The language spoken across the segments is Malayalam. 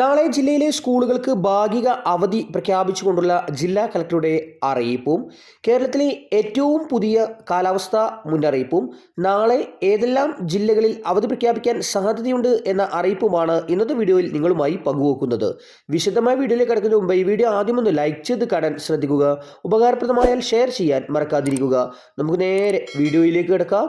നാളെ ജില്ലയിലെ സ്കൂളുകൾക്ക് ഭാഗിക അവധി പ്രഖ്യാപിച്ചുകൊണ്ടുള്ള ജില്ലാ കളക്ടറുടെ അറിയിപ്പും കേരളത്തിലെ ഏറ്റവും പുതിയ കാലാവസ്ഥാ മുന്നറിയിപ്പും നാളെ ഏതെല്ലാം ജില്ലകളിൽ അവധി പ്രഖ്യാപിക്കാൻ സാധ്യതയുണ്ട് എന്ന അറിയിപ്പുമാണ് ഇന്നത്തെ വീഡിയോയിൽ നിങ്ങളുമായി പങ്കുവെക്കുന്നത്. വിശദമായ വീഡിയോയിലേക്ക് കിടക്കുന്നതിന് മുമ്പ് ഈ വീഡിയോ ആദ്യം ഒന്ന് ലൈക്ക് ചെയ്ത് കാണാൻ ശ്രദ്ധിക്കുക. ഉപകാരപ്രദമായാൽ ഷെയർ ചെയ്യാൻ മറക്കാതിരിക്കുക. നമുക്ക് നേരെ വീഡിയോയിലേക്ക് കിടക്കാം.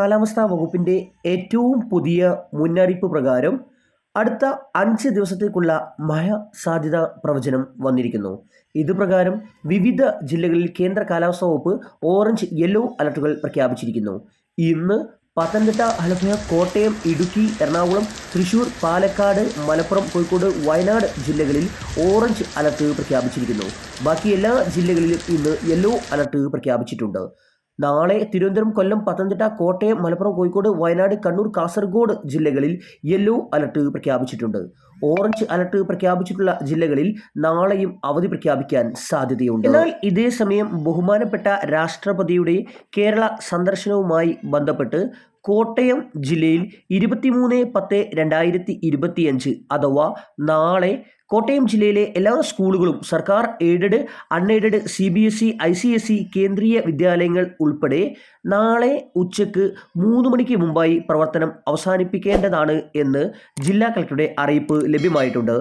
കാലാവസ്ഥാ വകുപ്പിന്റെ ഏറ്റവും പുതിയ മുന്നറിയിപ്പ് പ്രകാരം അടുത്ത അഞ്ച് ദിവസത്തേക്കുള്ള മഴ സാധ്യത പ്രവചനം വന്നിരിക്കുന്നു. ഇതുപ്രകാരം വിവിധ ജില്ലകളിൽ കേന്ദ്ര കാലാവസ്ഥാ വകുപ്പ് ഓറഞ്ച് യെല്ലോ അലർട്ടുകൾ പ്രഖ്യാപിച്ചിരിക്കുന്നു. ഇന്ന് പത്തനംതിട്ട ആലപ്പുഴ കോട്ടയം ഇടുക്കി എറണാകുളം തൃശൂർ പാലക്കാട് മലപ്പുറം കോഴിക്കോട് വയനാട് ജില്ലകളിൽ ഓറഞ്ച് അലർട്ട് പ്രഖ്യാപിച്ചിരിക്കുന്നു. ബാക്കി എല്ലാ ജില്ലകളിലും ഇന്ന് യെല്ലോ അലർട്ട് പ്രഖ്യാപിച്ചിട്ടുണ്ട്. നാളെ തിരുവനന്തപുരം കൊല്ലം പത്തനംതിട്ട കോട്ടയം മലപ്പുറം കോഴിക്കോട് വയനാട് കണ്ണൂർ കാസർഗോഡ് ജില്ലകളിൽ യെല്ലോ അലർട്ട് പ്രഖ്യാപിച്ചിട്ടുണ്ട്. ഓറഞ്ച് അലർട്ട് പ്രഖ്യാപിച്ചിട്ടുള്ള ജില്ലകളിൽ നാളെയും അവധി പ്രഖ്യാപിക്കാൻ സാധ്യതയുണ്ട്. എന്നാൽ ഇതേ സമയം ബഹുമാനപ്പെട്ട രാഷ്ട്രപതിയുടെ കേരള സന്ദർശനവുമായി ബന്ധപ്പെട്ട് കോട്ടയം ജില്ലയിൽ ഇരുപത്തിമൂന്ന് പത്ത് രണ്ടായിരത്തി ഇരുപത്തിയഞ്ച് അഥവാ നാളെ കോട്ടയം ജില്ലയിലെ എല്ലാ സ്കൂളുകളും സർക്കാർ aided unaided C B S E I C S E Kendriya വിദ്യാലയങ്ങൾ ഉൾപ്പെടെ നാളെ ഉച്ചയ്ക്ക് മൂന്ന് മണിക്ക് മുമ്പായി പ്രവർത്തനം അവസാനിപ്പിക്കേണ്ടതാണ് എന്ന് ജില്ലാ കളക്ടറുടെ അറിയിപ്പ് ലഭ്യമായിട്ടുണ്ട്.